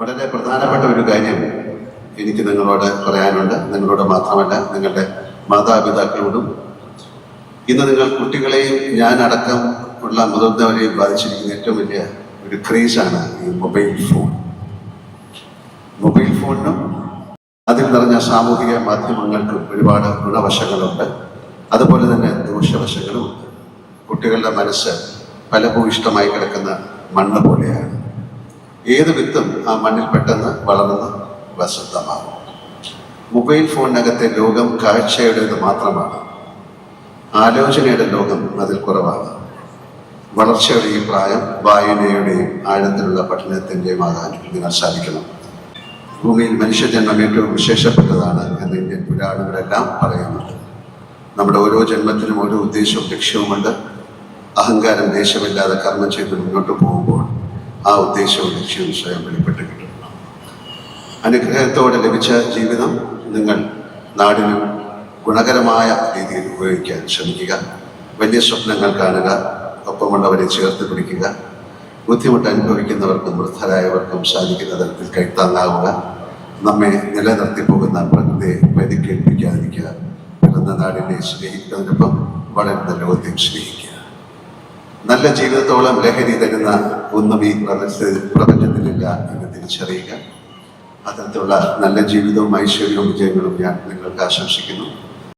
വളരെ പ്രധാനപ്പെട്ട ഒരു കാര്യം എനിക്ക് നിങ്ങളോട് പറയാനുണ്ട്. നിങ്ങളോട് മാത്രമല്ല നിങ്ങളുടെ മാതാപിതാക്കളോടും. ഇന്ന് നിങ്ങൾ കുട്ടികളെയും ഞാൻ അടക്കം ഉള്ള മുതിർന്നവരെയും ബാധിച്ചിരിക്കുന്ന ഏറ്റവും വലിയ ഒരു ക്രേസാണ് ഈ മൊബൈൽ ഫോൺ. മൊബൈൽ ഫോണിനും അതിൽ നിറഞ്ഞ സാമൂഹിക മാധ്യമങ്ങൾക്കും ഒരുപാട് ഗുണവശങ്ങളുണ്ട്. അതുപോലെ തന്നെ ദോഷവശങ്ങളുമുണ്ട്. കുട്ടികളുടെ മനസ്സ് ഫലഭൂയിഷ്ടമായി കിടക്കുന്ന മണ്ണ് പോലെയാണ്. ഏത് വിത്തും ആ മണ്ണിൽ പെട്ടെന്ന് വളർന്ന് വസന്തമാകും മൊബൈൽ ഫോണിനകത്തെ ലോകം കാഴ്ചയുടേത് മാത്രമാണ്. ആലോചനയുടെ ലോകം അതിൽ കുറവാണ്. വളർച്ചയുടെ ഈ പ്രായം വായനയുടെയും ആഴത്തിലുള്ള പഠനത്തിന്റെയും ആകാൻ നിങ്ങൾ സാധിക്കണം. ഭൂമിയിൽ മനുഷ്യജന്മം ഏറ്റവും വിശേഷപ്പെട്ടതാണ് എന്ന് ഇന്ത്യൻ പുരാണങ്ങളെല്ലാം പറയുന്നുണ്ട്. നമ്മുടെ ഓരോ ജന്മത്തിനും ഓരോ ഉദ്ദേശവും ലക്ഷ്യവുമുണ്ട്. അഹങ്കാരം ദേശമില്ലാതെ കർമ്മം ചെയ്ത് മുന്നോട്ട് പോകുമ്പോൾ ആ ഉദ്ദേശവും ലക്ഷ്യവും സ്വയം വെളിപ്പെട്ട് കിട്ടുന്നു അനുഗ്രഹത്തോടെ ലഭിച്ച ജീവിതം നിങ്ങൾ നാടിനും ഗുണകരമായ രീതിയിൽ ഉപയോഗിക്കാൻ ശ്രമിക്കുക. വലിയ സ്വപ്നങ്ങൾ കാണുക ഒപ്പമുള്ളവരെ ചേർത്ത് പിടിക്കുക. ബുദ്ധിമുട്ട് അനുഭവിക്കുന്നവർക്കും വൃദ്ധരായവർക്കും സാധിക്കുന്ന തരത്തിൽ കൈത്താങ്ങാവുക. നമ്മെ നിലനിർത്തി പോകുന്ന പ്രകൃതിയെ പരിക്കേൽപ്പിക്കാതിരിക്കുക. പിറന്ന നാടിനെ സ്നേഹിക്കുന്നതിനൊപ്പം വളരുന്ന ലോകത്തെയും സ്നേഹിക്കുക. നല്ല ജീവിതത്തോളം ലഹരി തരുന്ന ഒന്നും ഈ പ്രപഞ്ച പ്രപഞ്ചത്തിലില്ല എന്ന് തിരിച്ചറിയുക. അത്തരത്തിലുള്ള നല്ല ജീവിതവും ഐശ്വര്യവും വിജയങ്ങളും ഞാൻ നിങ്ങൾക്ക് ആശംസിക്കുന്നു.